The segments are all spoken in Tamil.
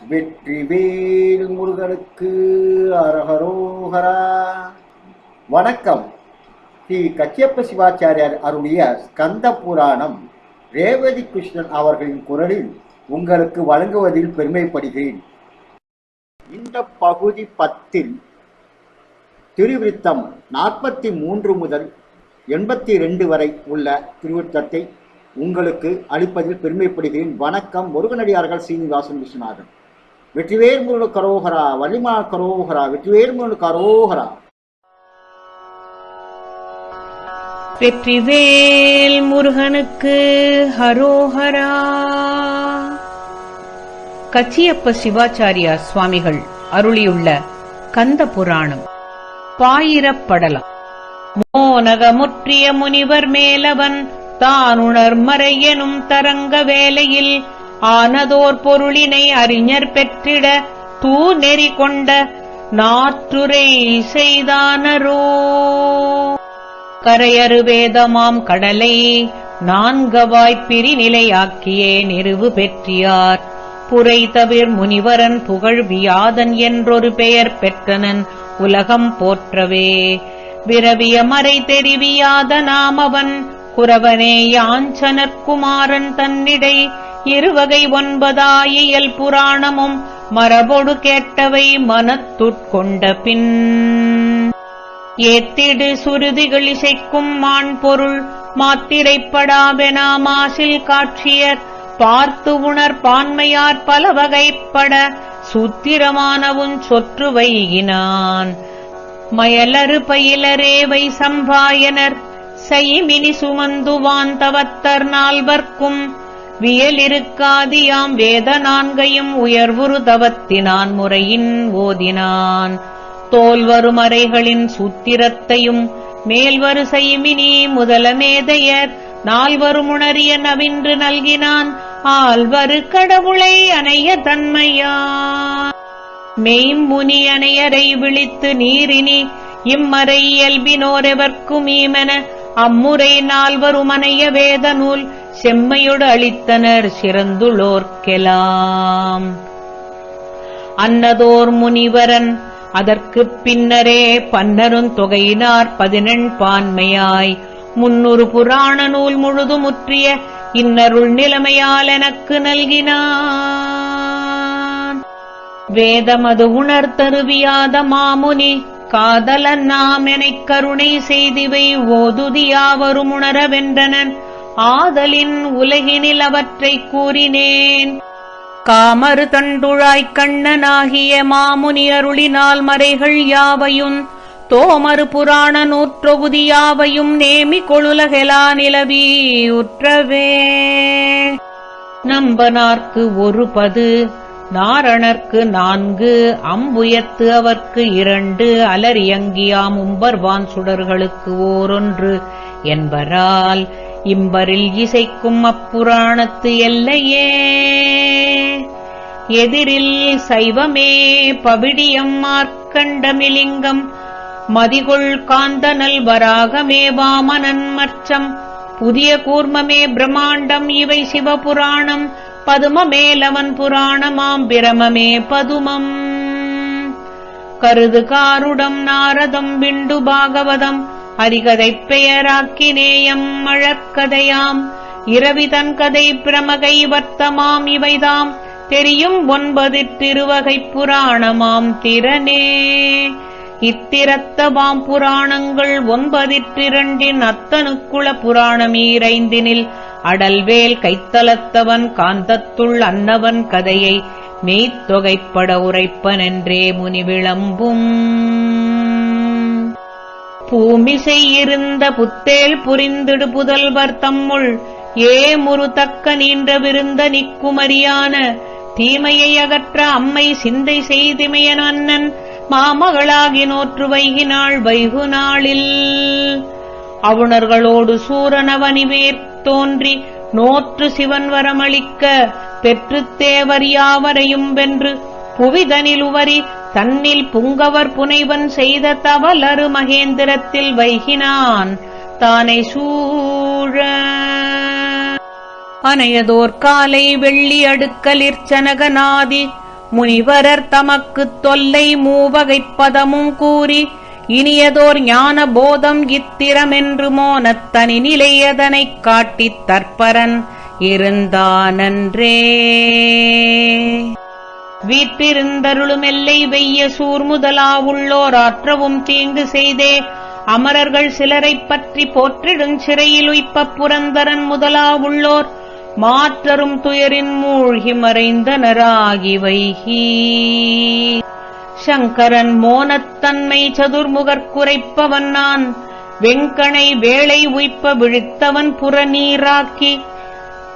வெற்றிவேல் முருகனுக்கு அரஹரோஹரா. வணக்கம். ஸ்ரீ கச்சியப்ப சிவாச்சாரியார் அருளிய ஸ்கந்த புராணம் ரேவதி கிருஷ்ணன் அவர்களின் குரலில் உங்களுக்கு வழங்குவதில் பெருமைப்படுகிறேன். இந்த பகுதி பத்தில் திருவிருத்தம் நாற்பத்தி மூன்று முதல் எண்பத்தி ரெண்டு வரை உள்ள திருவிருத்தத்தை உங்களுக்கு அளிப்பதில் பெருமைப்படுகிறேன். வணக்கம். முருகனடியார்கள் சீனிவாசன் விஸ்வநாதன். வெற்றிவேர் முருகனு கரோகரா வலிமா கரோகரா வெற்றிவேர் முருகனு கரோகரா. வெற்றிவேல் முருகனுக்கு ஹரோஹரா. கச்சியப்ப சிவாச்சாரியா சுவாமிகள் அருளியுள்ள கந்த புராணம். பாயிரப்படலம். மோனகமுற்றிய முனிவர் மேலவன் தானுணர் மறை எனும் தரங்க வேலையில் ஆனதோர் பொருளினை அறிஞர் பெற்றிட தூ நெறி கொண்ட நாற்றுரை செய்தானரோ? கரையறு வேதமாம் கடலை நான்கவாய்ப் பிரிநிலையாக்கியே நிறுவு பெற்றியார். புரை தவிர் முனிவரன் புகழ் வியாதன் என்றொரு பெயர் பெற்றனன் உலகம் போற்றவே. விரவிய மறை தெரிவியாத நாமவன் குரவனே யாஞ்சனற்குமாரன் தன்னிடை இருவகை ஒன்பதாயியல் புராணமும் மரபொடு கேட்டவை மனத்துட்கொண்ட பின். ஏத்திடு சுருதிகள் இசைக்கும் மான் பொருள் மாத்திரைப்படாவெனாமாசில் காட்சியர் பார்த்து உணர் பான்மையார் பல வகைப்பட சூத்திரமானவுன் சொற்று வைகினான் மயலறு பயிலரேவை சம்பாயனர் செய்மினி சுமந்துவான் தவத்தர் நால்வர்க்கும் வியலிருக்காதியாம் வேத நான்கையும் உயர்வுரு தவத்தினான் முறையின் ஓதினான். தோல்வரும் அறைகளின் சூத்திரத்தையும் மேல்வரு செய்மினி முதலமேதையர் நால்வரும் உணரிய நவின்று நல்கினான். ஆல்வரு கடவுளை அணைய தன்மையா. மெய்முனி அணையரை விழித்து நீரினி இம்மறை இயல்பினோரெவர்க்கும் ஈமென அம்முறை நால்வரும் அணைய வேத நூல் செம்மையொடு அளித்தனர் சிறந்துளோர்க்கெலாம். அன்னதோர் முனிவரன் அதற்குப் பின்னரே பன்னரும் தொகையினார் பதினெண் பான்மையாய். முன்னொரு புராண நூல் முழுதும் முற்றிய இன்னருள் நிலைமையால் எனக்கு நல்கினான். வேதமது உணர்த்தருவியாத மாமுனி காதலன் நாம் எனக் கருணை செய்திவை ஓதுதியாவரும் உணரவென்றனன் ஆதலின் உலகினில் அவற்றைக் கூறினேன். காமரு தண்டுழாய்க் கண்ணனாகிய மாமுனி அருளினால் மறைகள் யாவையும் தோமரு புராண நூற்றொகுதி யாவையும் நேமி கொழுலகெலா நிலவி உற்றவே நம்பனார்க்கு ஒரு பது நாரணர்க்கு நான்கு அம்புயத்து அவர்க்கு இரண்டு அலரியங்கியாம் உம்பர்வான் சுடர்களுக்கு ஓரொன்று என்பரால் இம்பரில் இசைக்கும் அப்புராணத்து எல்லையே. எதிரில் சைவமே பவிடியம் மார்க்கண்டமிலிங்கம். மதிகொள் காந்தனல் வராகமே வாமனன் மர்ச்சம். புதிய கூர்மமே பிரம்மாண்டம் இவை சிவபுராணம். பதுமமேலவன் புராணமாம் பிரமமே பதுமம். கருது காருடம் நாரதம் விண்டு பாகவதம். அரிகதைப் பெயராக்கினேயம் மழற்கதையாம். இரவிதன் கதை பிரமகை வர்த்தமாம் இவைதாம். தெரியும் ஒன்பது திருவகைப் புராணமாம் திறனே. இத்திரத்தவாம் புராணங்கள் ஒன்பதிற்றிரண்டின் அத்தனுக்குள புராணமீரைந்தினில் அடல்வேல் கைத்தலத்தவன் காந்தத்துள் அன்னவன் கதையை மெய்த்தொகைப்பட உரைப்பனென்றே முனி விளம்பும் பூமிசை இருந்த புத்தேல் புரிந்திடு புதல்வர் தம்முள். ஏ முரு தக்க நீன்ற விருந்த நிக்குமரியான தீமையை அகற்ற அம்மை சிந்தை செய்திமையன் அண்ணன் மாமகளாகி நோற்று வைகினாள் வைகு நாளில். அவுணர்களோடு சூரனவனிவேர் தோன்றி நோற்று சிவன் வரமளிக்க பெற்றுத் தேவர் யாவரையும் வென்று புவிதனில் உவரி தன்னில் புங்கவர் புனைவன் செய்த தவலரு மகேந்திரத்தில் வைகினான். தானை சூழ. அனையதோர் காலை வெள்ளி அடுக்கலிற்சனகநாதி முனிவரர் தமக்குத் தொல்லை மூவகைப் பதமும் கூறி இனியதோர் ஞான போதம் இத்திரமென்று மோனத்தனி நிலையதனைக் காட்டித் தற்பரன் இருந்தானன்றே வீற்றிருந்தருளுமெல்லை வெய்ய சூர்முதலாவுள்ளோர் ஆற்றவும் தீங்கு செய்தே. அமரர்கள் சிலரைப் பற்றி போற்றிடுஞ் சிறையில் உய்ப்பப் புரந்தரன் முதலாவுள்ளோர் மாற்றரும் துயரின் மூழ்கி மறைந்தனராகி வைகி. சங்கரன் மோனத்தன்மை சதுர்முகற்குரைப்பவன் நான். வெங்கணை வேளை உய்ப்ப விழித்தவன் புறநீராக்கி.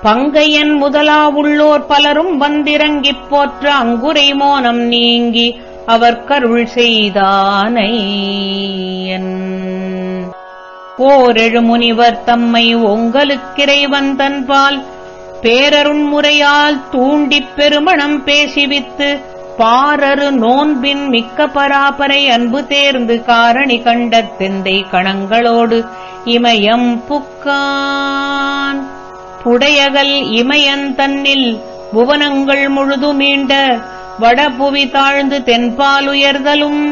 பங்கையன் முதலா உள்ளோர் பலரும் வந்திறங்கிப் போற்ற அங்குரை மோனம் நீங்கி அவர் கருள் செய்தானை ஓரெழு முனிவர் தம்மை ஒங்களுக்கிறைவன் தன்பால் பேரருண்முறையால் தூண்டிப் பெருமணம் பேசிவித்து பாரரு நோன்பின் மிக்க பராபரை அன்பு தேர்ந்து காரணி கண்ட தெந்தை கணங்களோடு இமயம் புக்கான். புடையகல் இமயன் தன்னில் புவனங்கள் முழுது மீண்ட வடபுவி தாழ்ந்து தென்பால் உயர்தலும்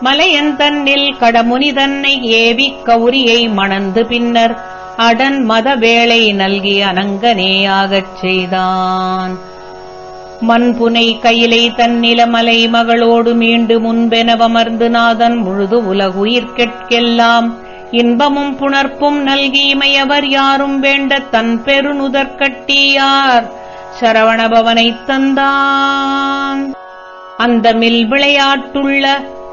மலையன் தன்னில் கடமுனி தன்னை ஏவிக் கௌரியை மணந்து பின்னர் அடன் மத வேளை நல்கி அனங்கனேயாகச் செய்தான். மண்புனை கையிலை தன்னிலமலை மகளோடு மீண்டு முன்பெனவமர்ந்து நாதன் முழுது உலகுயிர்கெட்கெல்லாம் இன்பமும் புணர்ப்பும் நல்கியமையவர் யாரும் வேண்ட தன் பெருநுதற்கட்டியார். சரவணபவனைத் தந்தான். அந்த மில் விளையாட்டுள்ள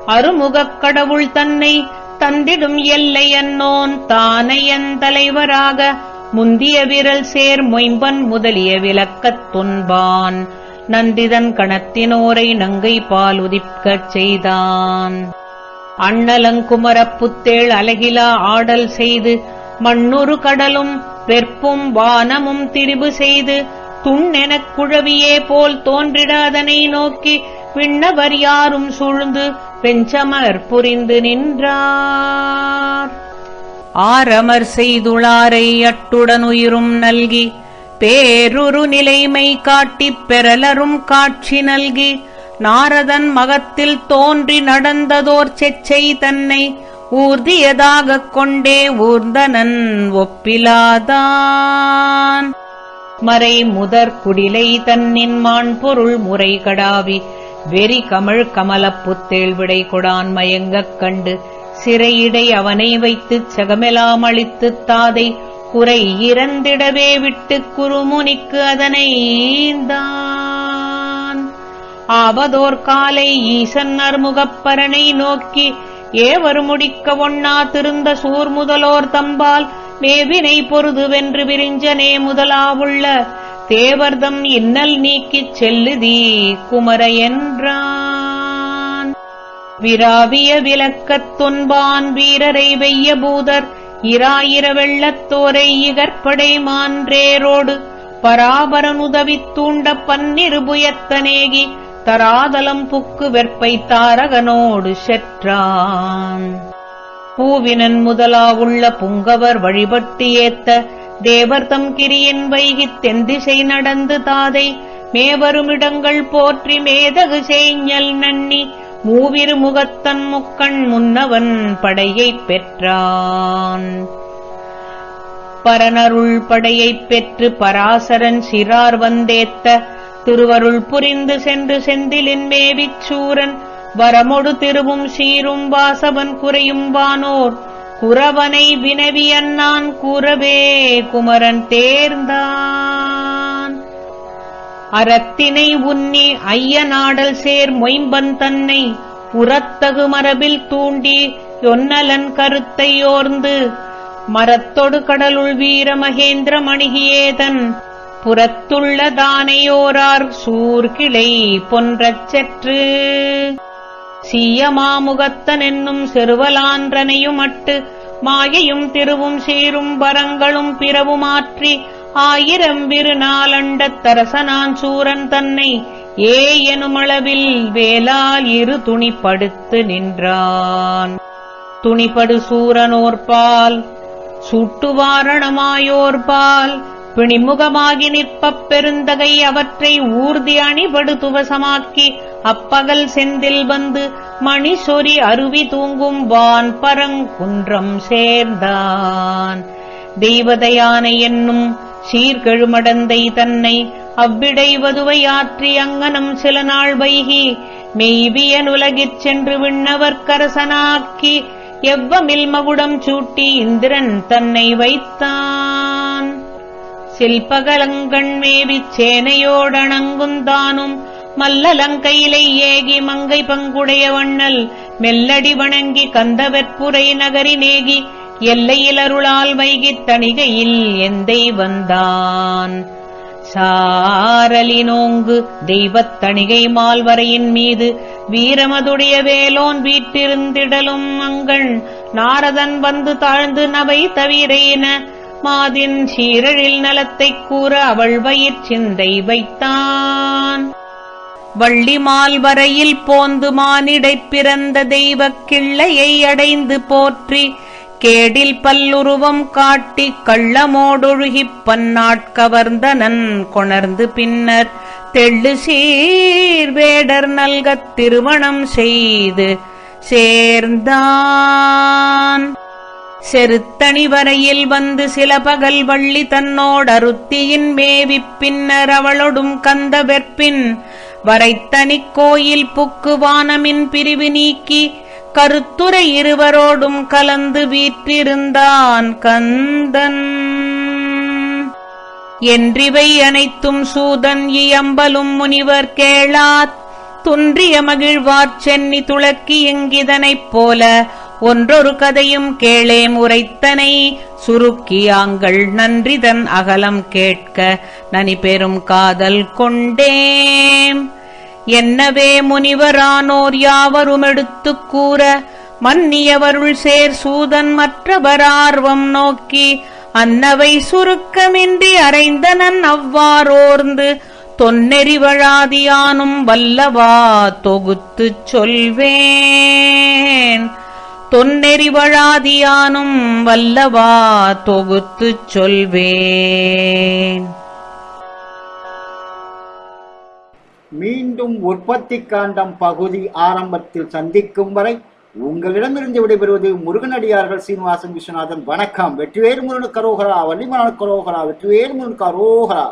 அருமுகக் கடவுள் தன்னை தந்திடும் எல்லை அன்னோன் தானையன் தலைவராக முந்திய விரல் சேர் மொயம்பன் முதலிய விளக்கத் துன்பான். நந்திதன் கணத்தினோரை நங்கை பால் உதிக்கச் செய்தான். அண்ணலங்குமரப் புத்தேள் அலகிலா ஆடல் செய்து மண்ணுரு கடலும் வெற்பும் வானமும் திரிபு செய்து துண்ணெனக் குழவியே போல் தோன்றிடாதனை நோக்கி விண்ணவர் யாரும் சூழ்ந்து பெஞ்சமர் புரிந்து நின்றார். ஆரமர் செய்துளாரை அட்டுடன் உயிரும் நல்கி பேருரு நிலைமை காட்டிப் பெறலரும் காட்சி நல்கி நாரதன் மகத்தில் தோன்றி நடந்ததோர் செச்சை தன்னை ஊர்தியதாகக் கொண்டே ஊர்ந்தனன் ஒப்பிலாதான். மறை முதற் குடிலை தன்னின் மான் பொருள் முறை கடாவி வெறி கமழ் கமலப் புத்தேள் விடை கொடான் மயங்கக் கண்டு சிறையிடை அவனை வைத்துச் செகமெலாம் அளித்துத் தாதை குறை இறந்திடவே விட்டுக் குருமுனிக்கு அதனை ஈந்தான் ஆவதோர் காலை ஈசன் அர்முகப்பரனை நோக்கி ஏவர் முடிக்க ஒண்ணா திருந்த சூர் முதலோர் தம்பால் மேவினை பொருது வென்று விரிஞ்சனே முதலாவுள்ள தேவர்தம் இன்னல் நீக்கிச் செல்லுதீ குமர என்றான். விராவிய விலக்கத் துன்பான் வீரரை வெய்ய பூதர் இராயிர வெள்ளத்தோரை இகற்படை மான்றேரோடு பராபரன் உதவித் தூண்டப் பன்னிருபுயத்தனேகி தராதலம் புக்கு வெற்பை தாரகனோடு செற்றான். பூவினன் முதலாவுள்ள புங்கவர் வழிபட்டு ஏத்த தேவர்தம் கிரியின் வைகித் தென்திசை நடந்து தாதை மேவருமிடங்கள் போற்றி மேதகு செய்ஞல் நன்னி மூவிரு முகத்தன் முக்கண் முன்னவன் படையைப் பெற்றான். பரனருள் படையைப் பெற்று பராசரன் சிறார் வந்தேத்த திருவருள் புரிந்து சென்று செந்திலின் மேவிச் சூரன் வரமொடு திருவும் சீரும் வாசவன் குறையும் வானோர். குறவனை வினவியன்னான் கூறவே குமரன் தேர்ந்தான். அறத்தினை உன்னி ஐயனாடல் சேர் மொயம்பன் தன்னை உரத்தகு மரபில் தூண்டி ஒன்னலன் கருத்தை ஓர்ந்து மரத்தொடு கடலுள் வீர மகேந்திர மணிகியேதன் புறத்துள்ள தானையோரார் சூர்கிளை பொன்றச் செற்று. சீயமாமுகத்தன் என்னும் செருவலான்றனையுமட்டு மாயையும் திருவும் சீரும் வரங்களும் பிறவுமாற்றி ஆயிரம் விரு நாளண்டத் தரசனான் சூரன் தன்னை ஏ எனுமளவில் வேலால் இரு துணிப்படுத்து நின்றான். துணிபடு சூரனோர்பால் சுட்டுவாரணமாயோர்பால் பிணிமுகமாகி நிற்பப் பெருந்தகை அவற்றை ஊர்தி அணிபடு துவசமாக்கி அப்பகல் செந்தில் வந்து மணி சொறி அருவி தூங்கும் வான் பரங்குன்றம் சேர்ந்தான். தெய்வதையானை என்னும் சீர்கெழுமடந்தை தன்னை அவ்விடை வதுவை ஆற்றி அங்கனம் சில நாள் வைகி மெய்வியனுலகிற் சென்று விண்ணவர்க்கரசனாக்கி எவ்வமில் மகுடம் சூட்டி இந்திரன் தன்னை வைத்தான். சில்பகலங்கண் மேவிச் சேனையோடணங்குந்தானும் மல்லலங்கையிலை ஏகி மங்கை பங்குடைய வண்ணல் மெல்லடி வணங்கி கந்தவெற்புரை நகரி நேகி எல்லையில் அருளால் வைகித் தணிகையில் எந்தை வந்தான் சாரலி நோங்கு தெய்வத் தணிகை மால்வரையின் மீது வீரமதுடைய வேலோன் வீட்டிருந்திடலும் அங்கண் நாரதன் வந்து தாழ்ந்து நவை தவிரையின மாதின் சீரழில் நலத்தைக் கூற அவள் வயிற் சிந்தை வைத்தான். வள்ளிமால் வரையில் போந்து மானிடைப் பிறந்த தெய்வக் கிள்ளையை அடைந்து போற்றி கேடில் பல்லுருவம் காட்டி கள்ளமோடொழுகிப் பன்னாட்கவர்ந்தனன் கொணர்ந்து பின்னர் தெள்ளு சீர்வேடர் நல்கத் திருமணம் செய்து சேர்ந்தான். செருத்தணி வரையில் வந்து சில பகல் வள்ளி தன்னோட அருத்தியின் மேவிப் பின்னர் அவளொடும் கந்த வெற்பின் வரைத்தனிக் கோயில் புக்கு வானமின் பிரிவு நீக்கி கருத்துரை இருவரோடும் கலந்து வீற்றிருந்தான் கந்தன். என்றிவை அனைத்தும் சூதன் இயம்பலும் முனிவர் கேளாத் துன்றிய மகிழ்வார் சென்னி துளக்கி எங்கிதனைப் போல ஒன்றொரு கதையும் கேளேம் உரைத்தனை சுருக்கியாங்கள் நன்றிதன் அகலம் கேட்க நனி பெரும் காதல் கொண்டேம். என்னவே முனிவரானோர் யாவரும் எடுத்துக் கூற மன்னியவருள் சேர் சூதன் மற்றவரார்வம் நோக்கி அன்னவை சுருக்கமின்றி அறைந்தனன் அவ்வாறோர்ந்து தொன்னெறிவழாதியானும் வல்லவா தொகுத்துச் சொல்வேன். தொன்னெறிவழாதியானும் வல்லவா தொகுத்துச் சொல்வேன். மீண்டும் உற்பத்தி காண்டம் பகுதி ஆரம்பத்தில் சந்திக்கும் வரை உங்களிடமிருந்து விடைபெறுவது முருகனடியார்கள் சீனிவாசன் விஸ்வநாதன். வணக்கம். வெற்றிவேறு முருகனுக்கு கரோகரா வள்ளிமலனுக்கு கரோகரா வெற்றிவேறு முருகனுக்கு கரோகரா.